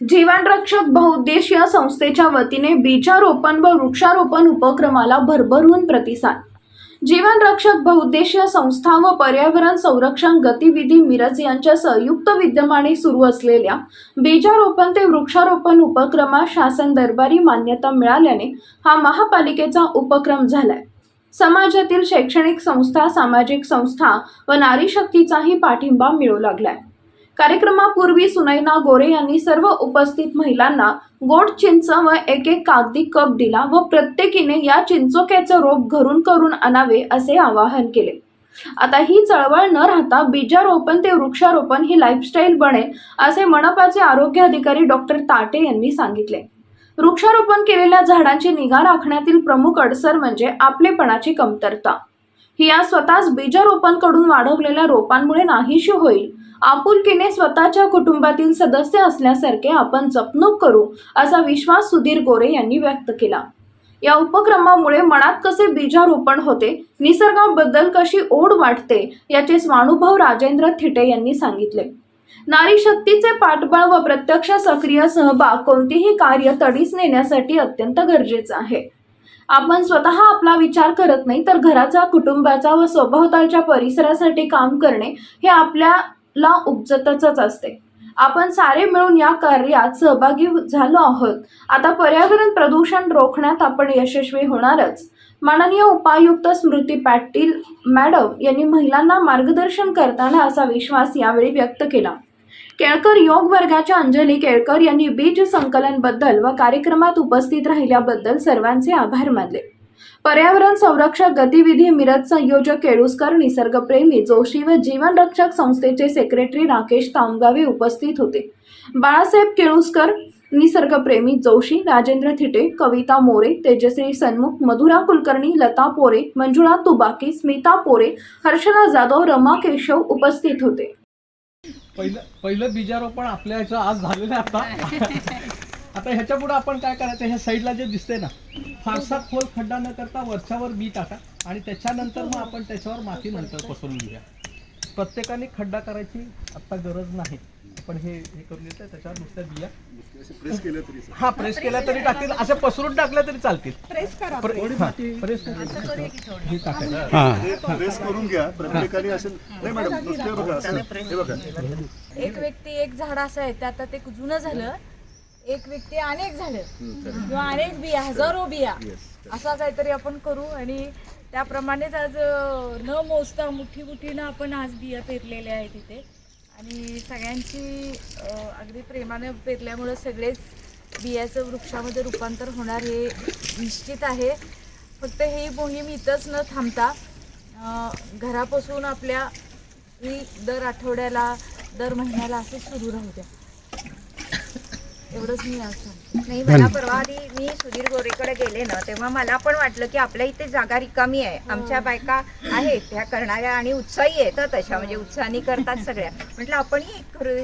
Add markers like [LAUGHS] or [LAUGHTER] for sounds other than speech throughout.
जीवनरक्षक बहुउद्देशीय संस्थेच्या वतीने बीजारोपण व वृक्षारोपण उपक्रमाला भरभरून प्रतिसाद. जीवनरक्षक बहुउद्देशीय संस्था व पर्यावरण संरक्षण गतिविधी मिरज यांच्या संयुक्त विद्यमाने सुरू असलेल्या बीजारोपण ते वृक्षारोपण उपक्रमास शासन दरबारी मान्यता मिळाल्याने हा महापालिकेचा उपक्रम झालाय. समाजातील शैक्षणिक संस्था सामाजिक संस्था व नारी शक्तीचाही पाठिंबा मिळू लागलाय. कार्यक्रमापूर्वी सुनैना गोरे यांनी सर्व उपस्थित महिलांना गोड चिंच व एक एक कागदी कप दिला व प्रत्येकीने या चिंचोक्याचं रोप घरून करून आणावे असे आवाहन केले. आता ही चळवळ न राहता बीजारोपण ते वृक्षारोपण ही लाईफस्टाईल बनेल असे मनपाचे आरोग्य अधिकारी डॉक्टर ताटे यांनी सांगितले. वृक्षारोपण केलेल्या झाडांची निगा राखण्यातील प्रमुख अडसर म्हणजे आपलेपणाची कमतरता. ही या स्वतःच बीजारोपणकडून वाढवलेल्या रोपांमुळे नाहीशी होईल. आपुलकीने स्वतःच्या कुटुंबातील सदस्य असल्यासारखे आपण जपणूक करू असा विश्वास सुधीर गोरे यांनी व्यक्त केला. या उपक्रमामुळे मनात कसे बीजारोपण होते निसर्गाबद्दल कशी ओढ वाटते याचे स्वानुभव राजेंद्र थिटे यांनी सांगितले. नारी शक्तीचे पाठबळ व प्रत्यक्ष सक्रिय सहभाग कोणतेही कार्य तडीस नेण्यासाठी अत्यंत गरजेचं आहे. आपण स्वतः आपला विचार करत नाही तर घराचा कुटुंबाचा व स्वभोवतालच्या परिसरासाठी काम करणे हे आपल्याला उपजतच असते. आपण सारे मिळून या कार्यात सहभागी झालो आहोत. आता पर्यावरण प्रदूषण रोखण्यात आपण यशस्वी होणारच. माननीय उपायुक्त स्मृती पाटील मॅडम यांनी महिलांना मार्गदर्शन करताना असा विश्वास यावेळी व्यक्त केला. केळकर योग वर्गाच्या अंजली केळकर यांनी बीज संकलनबद्दल व कार्यक्रमात उपस्थित राहिल्याबद्दल सर्वांचे आभार मानले. पर्यावरण संरक्षक गतिविधी मिरज संयोजक केळुसकर निसर्गप्रेमी जोशी व जीवनरक्षक संस्थेचे सेक्रेटरी राकेश तामगावे उपस्थित होते. बाळासाहेब केळुसकर निसर्गप्रेमी जोशी राजेंद्र थिटे कविता मोरे तेजश्री सन्मुख मधुरा कुलकर्णी लता पोरे मंजुळा तुबाकी स्मिता पोरे हर्षला जाधव रमा केशव उपस्थित होते. पहिलं पहिलं बीजारोपण आपल्या ह्याचं आज झालेलं आहे आता. [LAUGHS] आता ह्याच्या पुढे आपण काय करायचं? ह्या साईडला जे दिसतंय ना फारसा खोल खड्डा न करता वरच्यावर बी टाका आणि त्याच्यानंतर मग आपण त्याच्यावर माती नंतर पसरून घेऊया. प्रत्येकाने खड्डा करायची आता गरज नाही. आपण हे हे करून घेतलं त्याच्यावर नुसत्या बिया. प्रेस केलं तरी हा प्रेस केल्या तरी टाकतील अशा पसरून टाकल्या तरी चालतील. प्रेस करा प्रेस हे टाकायचं प्रेस करून घ्या. प्रत्येकाने असेल नाही मॅडम नुसते बघा असं. हे बघा. एक व्यक्ती एक झाड असं आहे ते आता ते जुनं झालं. एक व्यक्ती अनेक झालं. किंवा अनेक बिया हजारो बिया. असा काहीतरी आपण करू आणि त्याप्रमाणेच आज अं, न मोजता मुठी मुठीनं आपण आज बिया पेरलेल्या आहेत तिथे आणि सगळ्यांची अगदी प्रेमाने पेरल्यामुळं सगळेच बियाचं वृक्षामध्ये रूपांतर होणार हे निश्चित आहे. फक्त ही मोहीम इथंच न थांबता घरापासून आपल्या ही दर आठवड्याला दर महिन्याला असं सुरू राहू द्या. एवढंच मी. नाही मला परवा आधी मी सुधीर गोरेकडे गेले ना तेव्हा मला पण वाटलं की आपल्या इथे जागा रिकामी आहे. आमच्या बायका आहेत त्या करणाऱ्या आणि उत्साही आहेत हं तशा म्हणजे उत्साहाने करतात सगळ्या. म्हटलं आपणही करू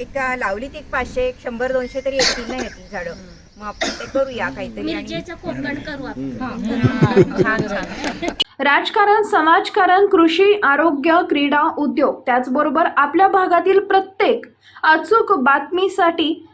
एक लावलीत एक पाचशे एक शंभर दोनशे तरी येतील ना येतील झाडं. मग आपण ते करूया काहीतरी आणि मिरचीचं कोकण करू आपण. छान छान. राजकारण समाजकारण कृषी आरोग्य क्रीडा उद्योग त्याचबरोबर आपल्या भागातील प्रत्येक अचूक बातमीसाठी